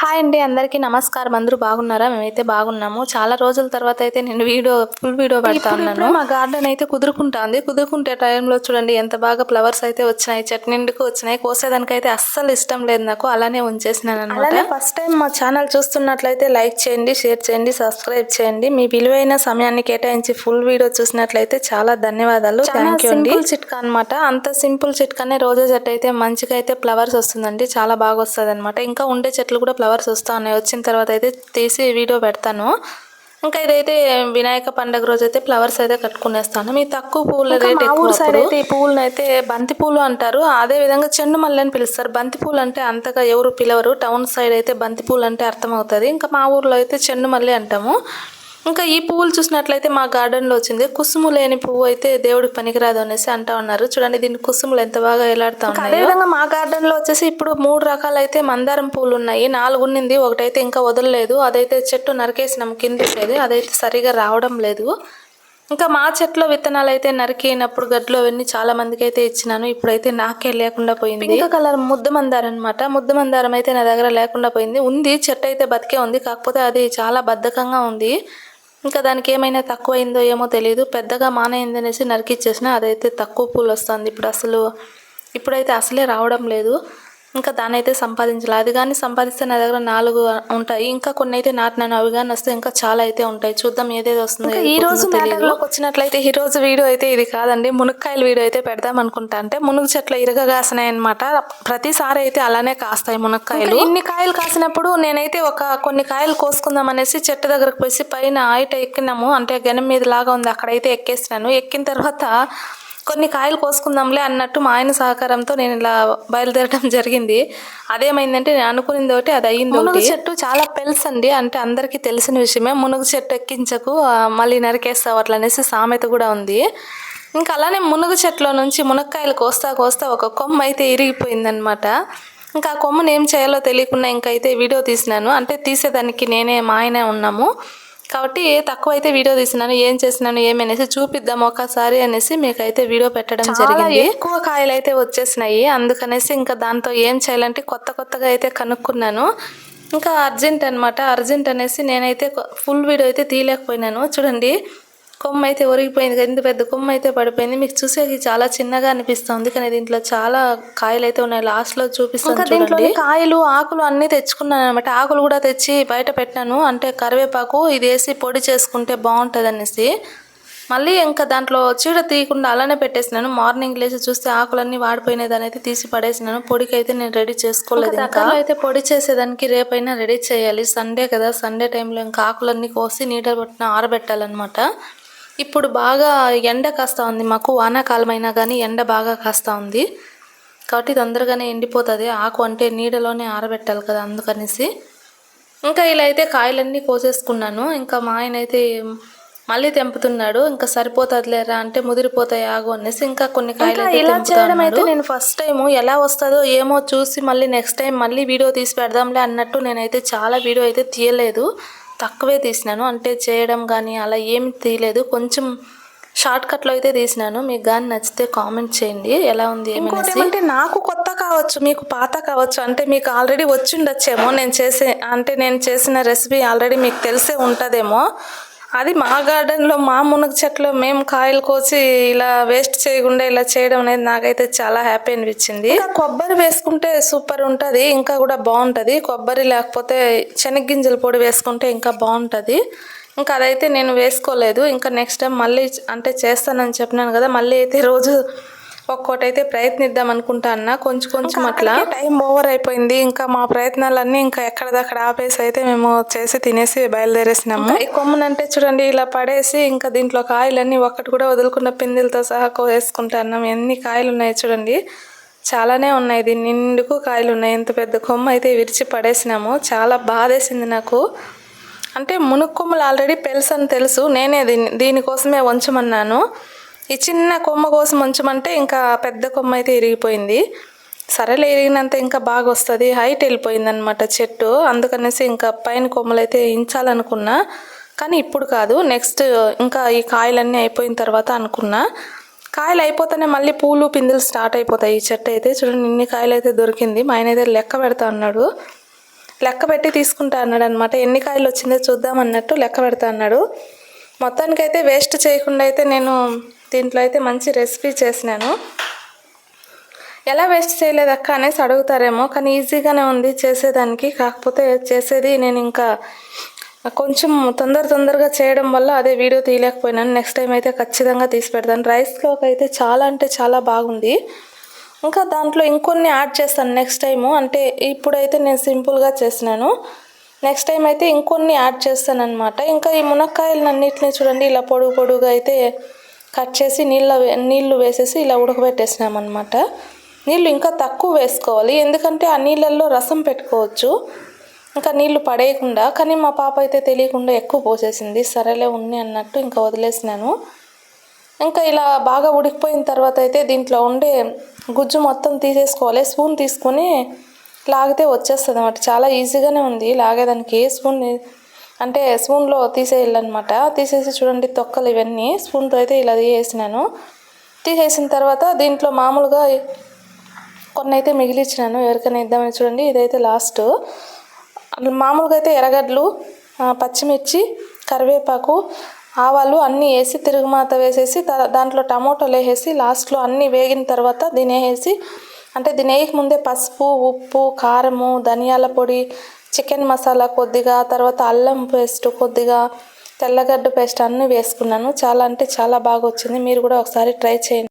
Hi అండి అందరికీ నమస్కారం. అందరూ బాగున్నారా? మేమైతే బాగున్నాము. చాలా రోజుల తర్వాత అయితే నేను వీడియో ఫుల్ వీడియో పెడతా ఉన్నాను. మా గార్డెన్ అయితే కుదురుకుంటాంది. కుదురుకుంటే టైంలో చూడండి ఎంత బాగా ఫ్లవర్స్ అయితే వచ్చినాయి చెట్టు నిండుకు వచ్చినాయి కోసేదానికి అయితే అస్సలు ఇష్టం లేదు నాకు. అలానే ఉంచేసినాను అనమాట ఫస్ట్ టైం మా ఛానల్ చూస్తున్నట్లయితే లైక్ చేయండి షేర్ చేయండి సబ్స్క్రైబ్ చేయండి. మీ విలువైన సమయాన్ని కేటాయించి ఫుల్ వీడియో చూసినట్లయితే చాలా ధన్యవాదాలు. థ్యాంక్ యూ అండి. చిట్కా అనమాట అంత సింపుల్ చిట్కానే రోజా చెట్టు అయితే మంచిగా అయితే ఫ్లవర్స్ వస్తుందండి. చాలా బాగా వస్తుంది అనమాట ఇంకా ఉండే చెట్లు కూడా ఫ్లవర్స్ వస్తా ఉన్నాయి. వచ్చిన తర్వాత అయితే తీసి వీడియో పెడతాను. ఇంకా ఇదైతే వినాయక పండుగ రోజు అయితే ఫ్లవర్స్ అయితే కట్టుకునేస్తాను. మీ తక్కువ పూల రేట్ ఊరు సైడ్ అయితే ఈ పూలను అయితే బంతి పూలు అంటారు. అదే విధంగా చెండు మల్లె అని పిలుస్తారు. బంతి పూలు అంటే అంతగా ఎవరు పిలవరు. టౌన్ సైడ్ అయితే బంతి పూలు అంటే అర్థమవుతుంది. ఇంకా మా ఊర్లో అయితే చెండు మల్లె అంటాము. ఇంకా ఈ పువ్వులు చూసినట్లయితే మా గార్డెన్లో వచ్చింది. కుసుము లేని పువ్వు అయితే దేవుడికి పనికిరాదు అనేసి అంటా ఉన్నారు. చూడండి దీని కుసుములు ఎంత బాగా ఎలాడుతా ఉన్నాయి. అదేవిధంగా మా గార్డెన్లో వచ్చేసి ఇప్పుడు మూడు రకాలు అయితే మందారం పూలు ఉన్నాయి నాలుగు ఉన్నింది ఒకటైతే ఇంకా వదలలేదు. అదైతే చెట్టు నరికేసినాం కింద ఉండేది. అదైతే సరిగా రావడం లేదు. ఇంకా మా చెట్లో విత్తనాలు అయితే నరికినప్పుడు గడ్లో అవన్నీ చాలా మందికి అయితే ఇచ్చినాను. ఇప్పుడైతే నాకే లేకుండా పోయింది. ఇంకా కలర్ ముద్ద మందారం అనమాట ముద్ద మందారం అయితే నా దగ్గర లేకుండా పోయింది. ఉంది చెట్టు అయితే బతికే ఉంది. కాకపోతే అది చాలా బద్ధకంగా ఉంది. ఇంకా దానికి ఏమైనా తక్కువైందో ఏమో తెలియదు పెద్దగా మానైంది అనేసి నరికిచ్చేసిన అదైతే తక్కువ పూలు వస్తుంది ఇప్పుడు అసలు ఇప్పుడైతే అసలే రావడం లేదు. ఇంకా దాన్ని అయితే సంపాదించాలి. అది కానీ సంపాదిస్తే నా దగ్గర నాలుగు ఉంటాయి. ఇంకా కొన్ని అయితే నాటినాను అవి కానీ వస్తే ఇంకా చాలా అయితే ఉంటాయి. చూద్దాం ఏదేది వస్తుంది. ఈ రోజు మ్యాటర్లోకి వచ్చినట్లయితే ఈ రోజు వీడియో అయితే ఇది కాదండి. మునక్కాయల వీడియో అయితే పెడదాం అనుకుంటా అంటే మునుగు చెట్లు ఇరగ కాసినాయి అనమాట ప్రతిసారి అయితే అలానే కాస్తాయి మునక్కాయలు. ఇన్ని కాయలు కాసినప్పుడు నేనైతే ఒక కొన్ని కాయలు కోసుకుందాం అనేసి చెట్టు దగ్గరకు పోసి పైన ఆయట ఎక్కినాము. అంటే గెనం మీద లాగా ఉంది. అక్కడైతే ఎక్కేసినాను. ఎక్కిన తర్వాత కొన్ని కాయలు కోసుకుందాంలే అన్నట్టు మా ఆయన సహకారంతో నేను ఇలా బయలుదేరడం జరిగింది. అదేమైందంటే నేను అనుకునింది ఒకటి అది అయ్యింది మునుగు చెట్టు చాలా పెల్స్ అండి అంటే అందరికీ తెలిసిన విషయమే. మునుగు చెట్టు ఎక్కించకు మళ్ళీ నరికేస్తావు అట్లా అనేసి సామెత కూడా ఉంది. ఇంకా అలానే మునుగు చెట్లో నుంచి మునక్కాయలు కోస్తా కోస్తా ఒక కొమ్మ అయితే ఇరిగిపోయిందనమాట ఇంకా ఆ కొమ్మను ఏం చేయాలో తెలియకుండా ఇంకా అయితే వీడియో తీసినాను. అంటే తీసేదానికి నేనే మా ఆయనే ఉన్నాము. కాబట్టి తక్కువ అయితే వీడియో తీసినాను ఏం చేసినాను ఏమి అనేసి చూపిద్దాం ఒకసారి అనేసి మీకైతే వీడియో పెట్టడం జరిగింది. ఎక్కువ కాయలు అయితే వచ్చేసినాయి. అందుకనేసి ఇంకా దాంతో ఏం చేయాలంటే కొత్త కొత్తగా అయితే కనుక్కున్నాను. ఇంకా అర్జెంట్ అనమాట అర్జెంట్ అనేసి నేనైతే ఫుల్ వీడియో అయితే తీయలేకపోయినాను. చూడండి కొమ్మ అయితే ఒరిగిపోయింది కదా, ఇంత పెద్ద కొమ్మ అయితే పడిపోయింది. మీకు చూసేకి చాలా చిన్నగా అనిపిస్తుంది కానీ దీంట్లో చాలా కాయలు అయితే ఉన్నాయి. లాస్ట్లో చూపిస్తాను దీంట్లో కాయలు ఆకులు అన్ని తెచ్చుకున్నాను అనమాట ఆకులు కూడా తెచ్చి బయట పెట్టాను. అంటే కరివేపాకు ఇది వేసి పొడి చేసుకుంటే బాగుంటుంది అనేసి మళ్ళీ ఇంకా దాంట్లో చీడ తీయకుండా అలానే పెట్టేసినాను. మార్నింగ్ లేచి చూస్తే ఆకులన్నీ వాడిపోయినాయి. దాని అయితే తీసి పడేసినాను. పొడికి అయితే నేను రెడీ చేసుకోలేదు ఇంకా. అయితే పొడి చేసేదానికి రేపైనా రెడీ చేయాలి. సండే కదా. సండే టైంలో ఇంకా ఆకులన్నీ కోసి నీడ పట్టిన ఆరబెట్టాలన్నమాట. ఇప్పుడు బాగా ఎండ కాస్తా ఉంది మాకు వానాకాలం అయినా కానీ ఎండ బాగా కాస్తా ఉంది. కాబట్టి తొందరగానే ఎండిపోతుంది. ఆకు అంటే నీడలోనే ఆరబెట్టాలి కదా అందుకనేసి. ఇంకా ఇలా అయితే కాయలన్నీ కోసేసుకున్నాను. ఇంకా మా ఆయన అయితే మళ్ళీ తెంపుతున్నాడు. ఇంకా సరిపోతుందిలేరా అంటే ముదిరిపోతాయి ఆగు అనేసి ఇంకా కొన్ని కాయలు ఇలా చేయడం అయితే నేను ఫస్ట్ టైం ఎలా వస్తుందో ఏమో చూసి మళ్ళీ నెక్స్ట్ టైం మళ్ళీ వీడియో తీసి పెడదాంలే అన్నట్టు నేనైతే చాలా వీడియో అయితే తీయలేదు. తక్కువే తీసినాను. అంటే చేయడం కానీ అలా ఏమి తీయలేదు. కొంచెం షార్ట్ కట్లో అయితే తీసినాను. మీకు కానీ నచ్చితే కామెంట్ చేయండి. ఎలా ఉంది అంటే నాకు కొత్త కావచ్చు మీకు పాత కావచ్చు. అంటే మీకు ఆల్రెడీ వచ్చి ఉండొచ్చేమో నేను చేసే అంటే నేను చేసిన రెసిపీ ఆల్రెడీ మీకు తెలిసే ఉంటుందేమో. అది మా గార్డెన్లో మా మునగ చెట్లు మేము కాయలు కోసి ఇలా వేస్ట్ చేయకుండా ఇలా చేయడం అనేది నాకైతే చాలా హ్యాపీ అనిపించింది. కొబ్బరి వేసుకుంటే సూపర్ ఉంటుంది ఇంకా కూడా బాగుంటుంది. కొబ్బరి లేకపోతే శనగ్గింజల పొడి వేసుకుంటే ఇంకా బాగుంటుంది. ఇంకా అదైతే నేను వేసుకోలేదు. ఇంకా నెక్స్ట్ టైం మళ్ళీ అంటే చేస్తానని చెప్పినాను కదా మళ్ళీ అయితే రోజు ఒక్కోటి అయితే ప్రయత్నిద్దాం అనుకుంటా అన్న. కొంచెం కొంచెం అట్లా. టైం ఓవర్ అయిపోయింది. ఇంకా మా ప్రయత్నాలన్నీ ఇంకా ఎక్కడిదక్కడ ఆపేసి అయితే మేము చేసి తినేసి బయలుదేరేసినాము. ఈ కొమ్మనంటే చూడండి ఇలా పడేసి ఇంకా దీంట్లో కాయలన్నీ ఒక్కటి కూడా వదులుకున్న పిందెలతో సహా కోసేసుకుంటా అన్నాం. ఎన్ని కాయలు ఉన్నాయి చూడండి. చాలానే ఉన్నాయి. దీని నిండుకు కాయలు ఉన్నాయి ఎంత పెద్ద కొమ్మ అయితే విరిచి పడేసినాము. చాలా బాధేసింది నాకు. అంటే మునుక్కొమ్మలు ఆల్రెడీ పెలుసు అని తెలుసు. నేనే దీని దీనికోసమే ఉంచమన్నాను ఈ చిన్న కొమ్మ కోసం ఉంచమంటే ఇంకా పెద్ద కొమ్మ అయితే ఇరిగిపోయింది. సరేలే ఇరిగినంత ఇంకా బాగా వస్తుంది హైట్ వెళ్ళిపోయింది అనమాట చెట్టు. అందుకనేసి ఇంకా పైన కొమ్మలు అయితే ఇంచాలనుకున్నా. కానీ ఇప్పుడు కాదు. నెక్స్ట్ ఇంకా ఈ కాయలన్నీ అయిపోయిన తర్వాత అనుకున్నా. కాయలు అయిపోతేనే మళ్ళీ పూలు పిందులు స్టార్ట్ అయిపోతాయి. ఈ చెట్టు అయితే చూడండి ఇన్ని కాయలు అయితే దొరికింది. మా ఆయన అయితే లెక్క పెడతా అన్నాడు. లెక్క పెట్టి తీసుకుంటా అన్నాడు అనమాట ఎన్ని కాయలు వచ్చిందో చూద్దాం అన్నట్టు లెక్క పెడతా అన్నాడు. మొత్తానికైతే వేస్ట్ చేయకుండా అయితే నేను దీంట్లో అయితే మంచి రెసిపీ చేసినాను. ఎలా వేస్ట్ చేయలేదు అక్క అనేసి అడుగుతారేమో కానీ ఈజీగానే ఉంది చేసేదానికి. కాకపోతే చేసేది నేను ఇంకా కొంచెం తొందర తొందరగా చేయడం వల్ల అదే వీడియో తీయలేకపోయినాను. నెక్స్ట్ టైం అయితే ఖచ్చితంగా తీసి పెడతాను. రైస్లోకి అయితే చాలా అంటే చాలా బాగుంది. ఇంకా దాంట్లో ఇంకొన్ని యాడ్ చేస్తాను నెక్స్ట్ టైము. అంటే ఇప్పుడైతే నేను సింపుల్గా చేసినాను. నెక్స్ట్ టైం అయితే ఇంకొన్ని యాడ్ చేస్తాను అనమాట ఇంకా ఈ మునక్కాయలను అన్నింటినీ చూడండి ఇలా పొడుగు పొడుగుగా అయితే కట్ చేసి నీళ్ళ నీళ్ళు వేసేసి ఇలా ఉడకబెట్టేసినామన్నమాట. నీళ్ళు ఇంకా తక్కువ వేసుకోవాలి. ఎందుకంటే ఆ నీళ్ళల్లో రసం పెట్టుకోవచ్చు. ఇంకా నీళ్ళు పడేయకుండా కానీ మా పాప అయితే తెలియకుండా ఎక్కువ పోసేసింది. సరేలే ఉన్ని అన్నట్టు ఇంకా వదిలేసినాను. ఇంకా ఇలా బాగా ఉడికిపోయిన తర్వాత అయితే దీంట్లో ఉండే గుజ్జు మొత్తం తీసేసుకోవాలి. స్పూన్ తీసుకొని లాగితే వచ్చేస్తుంది అనమాట చాలా ఈజీగానే ఉంది. లాగేదానికి స్పూన్ అంటే స్పూన్లో తీసేయాలన్నమాట. తీసేసి చూడండి తొక్కలు ఇవన్నీ. స్పూన్తో అయితే ఇలా తీసేసినాను. తీసేసిన తర్వాత దీంట్లో మామూలుగా కొన్ని అయితే మిగిలిచ్చినాను. ఎవరికైనా ఇద్దామని చూడండి. ఇదైతే లాస్ట్. మామూలుగా అయితే ఎర్రగడ్డలు పచ్చిమిర్చి కరివేపాకు ఆవాలు అన్నీ వేసి తిరుగుమాత వేసేసి దాంట్లో టమోటాలు వేసేసి లాస్ట్లో అన్నీ వేగిన తర్వాత దీని వేసి అంటే దీని ముందే పసుపు ఉప్పు కారము ధనియాల పొడి చికెన్ మసాలా కొద్దిగా తర్వాత అల్లం పేస్ట్ కొద్దిగా తెల్లగడ్డ పేస్ట్ అన్నీ వేసుకున్నాను. చాలా అంటే చాలా బాగా వచ్చింది. మీరు కూడా ఒకసారి ట్రై చేయండి.